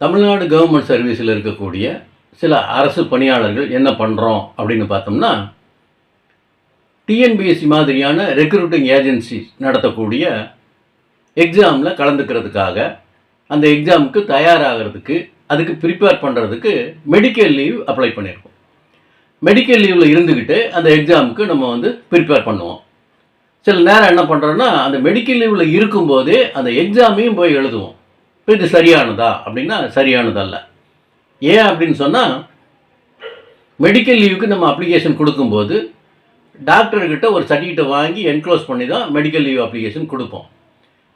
Tamil Nadu government சர்வீஸில் இருக்கக்கூடிய சில அரசு பணியாளர்கள் என்ன பண்ணுறோம் அப்படின்னு பார்த்தோம்னா டிஎன்பிஎஸ்சி மாதிரியான ரெக்ரூட்டிங் ஏஜென்சி நடத்தக்கூடிய எக்ஸாமில் கலந்துக்கிறதுக்காக அந்த எக்ஸாமுக்கு தயாராகிறதுக்கு அதுக்கு ப்ரிப்பேர் பண்ணுறதுக்கு மெடிக்கல் லீவ் அப்ளை பண்ணியிருக்கோம் மெடிக்கல் லீவில் இருந்துக்கிட்டு அந்த எக்ஸாமுக்கு நம்ம வந்து ப்ரிப்பேர் பண்ணுவோம். சில நேரம் என்ன பண்ணுறோன்னா அந்த மெடிக்கல் லீவில் இருக்கும்போதே அந்த எக்ஸாமையும் போய் எழுதுவோம். இப்போ இது சரியானதா? அப்படின்னா சரியானதல்ல. ஏன் அப்படின்னு சொன்னால் மெடிக்கல் லீவுக்கு நம்ம அப்ளிகேஷன் கொடுக்கும்போது டாக்டர்கிட்ட ஒரு சர்டிஃபிகேட்டை வாங்கி என்க்ளோஸ் பண்ணி தான் மெடிக்கல் லீவ் அப்ளிகேஷன் கொடுப்போம்.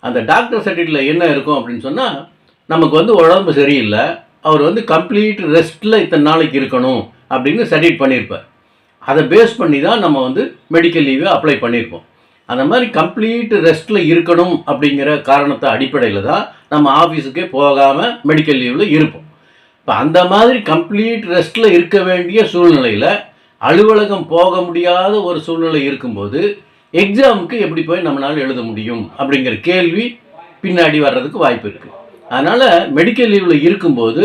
அந்த டாக்டர் சர்டிஃபிகேட்டில் என்ன இருக்கும் அப்படின்னு சொன்னால் நமக்கு வந்து உடம்பு சரியில்லை. அவர் வந்து கம்ப்ளீட் ரெஸ்ட்டில் இத்தனை நாளைக்கு இருக்கணும் அப்படின்னு சர்டிஃபிகேட் பண்ணியிருப்பார். அதை பேஸ் பண்ணி தான் நம்ம வந்து மெடிக்கல் லீவை அப்ளை பண்ணியிருப்போம். அந்த மாதிரி கம்ப்ளீட் ரெஸ்ட்டில் இருக்கணும் அப்படிங்கிற காரணத்தை அடிப்படையில் தான் நம்ம ஆஃபீஸுக்கே போகாமல் மெடிக்கல் லீவில் இருப்போம். இப்போ அந்த மாதிரி கம்ப்ளீட் ரெஸ்ட்டில் இருக்க வேண்டிய சூழ்நிலையில் அலுவலகம் போக முடியாத ஒரு சூழ்நிலை இருக்கும்போது எக்ஸாமுக்கு எப்படி போய் நம்மளால் எழுத முடியும் அப்படிங்கிற கேள்வி பின்னாடி வர்றதுக்கு வாய்ப்பு இருக்குது அதனால் மெடிக்கல் லீவில் இருக்கும்போது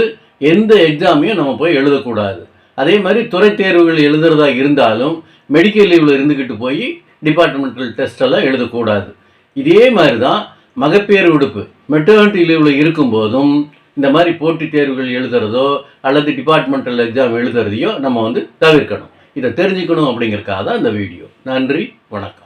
எந்த எக்ஸாமையும் நம்ம போய் எழுதக்கூடாது. அதே மாதிரி துறை தேர்வுகள் எழுதுறதா இருந்தாலும் மெடிக்கல் லீவில் இருந்துக்கிட்டு போய் டிபார்ட்மெண்டல் டெஸ்டெல்லாம் எழுதக்கூடாது. இதே மாதிரி தான் மகப்பேறு விடுப்பு மெட்டர்னிட்டி லீவில் இருக்கும்போதும் இந்த மாதிரி போட்டித் தேர்வுகள் எழுதுறதோ அல்லது டிபார்ட்மெண்டல் எக்ஸாம் எழுதுறதையோ நம்ம வந்து தவிர்க்கணும். இதை தெரிஞ்சுக்கணும் அப்படிங்கிறக்காக தான் இந்த வீடியோ. நன்றி வணக்கம்.